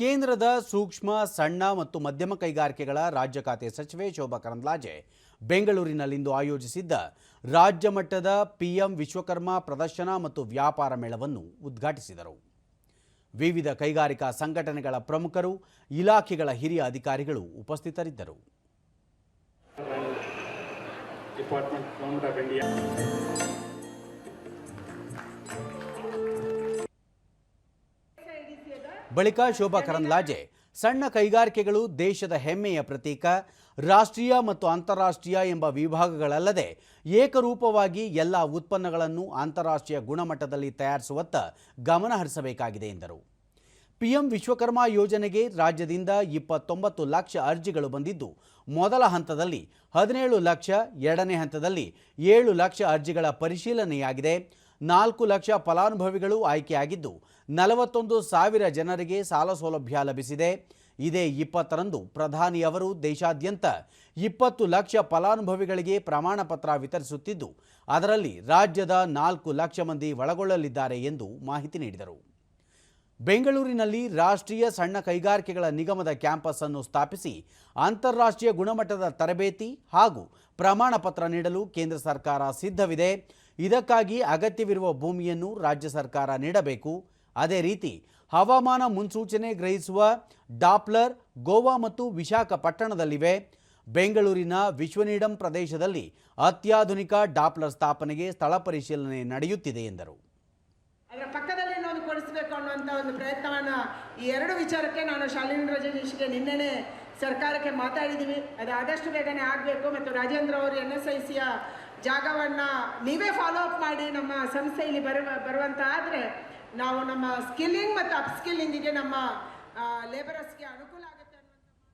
ಕೇಂದ್ರದ ಸೂಕ್ಷ್ಮ, ಸಣ್ಣ ಮತ್ತು ಮಧ್ಯಮ ಕೈಗಾರಿಕೆಗಳ ರಾಜ್ಯ ಖಾತೆ ಸಚಿವೆ ಶೋಭಾ ಕರಂದ್ಲಾಜೆ ಬೆಂಗಳೂರಿನಲ್ಲಿಂದು ಆಯೋಜಿಸಿದ್ದ ರಾಜ್ಯ ಮಟ್ಟದ ಪಿಎಂ ವಿಶ್ವಕರ್ಮ ಪ್ರದರ್ಶನ ಮತ್ತು ವ್ಯಾಪಾರ ಮೇಳವನ್ನು ಉದ್ಘಾಟಿಸಿದರು. ವಿವಿಧ ಕೈಗಾರಿಕಾ ಸಂಘಟನೆಗಳ ಪ್ರಮುಖರು, ಇಲಾಖೆಗಳ ಹಿರಿಯ ಅಧಿಕಾರಿಗಳು ಉಪಸ್ಥಿತರಿದ್ದರು. ಬಳಿಕ ಶೋಭಾ ಕರಂದ್ಲಾಜೆ. ಸಣ್ಣ ಕೈಗಾರಿಕೆಗಳು ದೇಶದ ಹೆಮ್ಮೆಯ ಪ್ರತೀಕ. ರಾಷ್ಟ್ರೀಯ ಮತ್ತು ಅಂತಾರಾಷ್ಟ್ರೀಯ ಎಂಬ ವಿಭಾಗಗಳಲ್ಲದೆ ಏಕರೂಪವಾಗಿ ಎಲ್ಲ ಉತ್ಪನ್ನಗಳನ್ನು ಅಂತಾರಾಷ್ಟ್ರೀಯ ಗುಣಮಟ್ಟದಲ್ಲಿ ತಯಾರಿಸುವತ್ತ ಗಮನ ಹರಿಸಬೇಕಾಗಿದೆ ಎಂದರು. ಪಿಎಂ ವಿಶ್ವಕರ್ಮ ಯೋಜನೆಗೆ ರಾಜ್ಯದಿಂದ ಇಪ್ಪತ್ತೊಂಬತ್ತು ಲಕ್ಷ ಅರ್ಜಿಗಳು ಬಂದಿದ್ದು, ಮೊದಲ ಹಂತದಲ್ಲಿ ಹದಿನೇಳು ಲಕ್ಷ, ಎರಡನೇ ಹಂತದಲ್ಲಿ ಏಳು ಲಕ್ಷ ಅರ್ಜಿಗಳ ಪರಿಶೀಲನೆಯಾಗಿದೆ. ನಾಲ್ಕು ಲಕ್ಷ ಫಲಾನುಭವಿಗಳು ಆಯ್ಕೆಯಾಗಿದ್ದು ನಲವತ್ತೊಂದು ಸಾವಿರ ಜನರಿಗೆ ಸಾಲ ಸೌಲಭ್ಯ ಲಭಿಸಿದೆ. ಇದೇ ಇಪ್ಪತ್ತರಂದು ಪ್ರಧಾನಿ ಅವರು ದೇಶಾದ್ಯಂತ ಇಪ್ಪತ್ತು ಲಕ್ಷ ಫಲಾನುಭವಿಗಳಿಗೆ ಪ್ರಮಾಣ ಪತ್ರ ವಿತರಿಸುತ್ತಿದ್ದು, ಅದರಲ್ಲಿ ರಾಜ್ಯದ ನಾಲ್ಕು ಲಕ್ಷ ಮಂದಿ ಒಳಗೊಳ್ಳಲಿದ್ದಾರೆ ಎಂದು ಮಾಹಿತಿ ನೀಡಿದರು. ಬೆಂಗಳೂರಿನಲ್ಲಿ ರಾಷ್ಟ್ರೀಯ ಸಣ್ಣ ಕೈಗಾರಿಕೆಗಳ ನಿಗಮದ ಕ್ಯಾಂಪಸ್ ಅನ್ನು ಸ್ಥಾಪಿಸಿ ಅಂತಾರಾಷ್ಟ್ರೀಯ ಗುಣಮಟ್ಟದ ತರಬೇತಿ ಹಾಗೂ ಪ್ರಮಾಣ ಪತ್ರ ನೀಡಲು ಕೇಂದ್ರ ಸರ್ಕಾರ ಸಿದ್ಧವಿದೆ. ಇದಕ್ಕಾಗಿ ಅಗತ್ಯವಿರುವ ಭೂಮಿಯನ್ನು ರಾಜ್ಯ ಸರ್ಕಾರ ನೀಡಬೇಕು. ಅದೇ ರೀತಿ ಹವಾಮಾನ ಮುನ್ಸೂಚನೆ ಗ್ರಹಿಸುವ ಡಾಪ್ಲರ್, ಗೋವಾ ಮತ್ತು ವಿಶಾಖಪಟ್ಟಣದಲ್ಲಿವೆ. ಬೆಂಗಳೂರಿನ ವಿಶ್ವನೀಡಂ ಪ್ರದೇಶದಲ್ಲಿ ಅತ್ಯಾಧುನಿಕ ಡಾಪ್ಲರ್ ಸ್ಥಾಪನೆಗೆ ಸ್ಥಳ ಪರಿಶೀಲನೆ ನಡೆಯುತ್ತಿದೆ ಎಂದರು. ಪಕ್ಕದಲ್ಲಿ ಅನ್ನುವಂಥ ಒಂದು ಪ್ರಯತ್ನವನ್ನು ಈ ಎರಡು ವಿಚಾರಕ್ಕೆ ನಾನು ಶಾಲಿನಿ ರಜನೀಶ್ಗೆ ನಿನ್ನೆ ಸರ್ಕಾರಕ್ಕೆ ಮಾತಾಡಿದ್ದೀವಿ ಅದು ಆದಷ್ಟು ಬೇಗನೆ ಆಗಬೇಕು ಮತ್ತು ರಾಜೇಂದ್ರ ಅವರು ಎನ್ ಎಸ್ ಐ ಸಿಯ ಜಾಗವನ್ನು ನೀವೇ ಫಾಲೋ ಅಪ್ ಮಾಡಿ ನಮ್ಮ ಸಂಸ್ಥೆಯಲ್ಲಿ ಬರುವ, ಬರುವಂತ ಆದರೆ ನಾವು ನಮ್ಮ ಸ್ಕಿಲ್ಲಿಂಗ್ ಮತ್ತು ಅಪ್ ಸ್ಕಿಲ್ಲಿಂಗಿಗೆ ನಮ್ಮ ಲೇಬರರ್ಸ್ಗೆ ಅನುಕೂಲ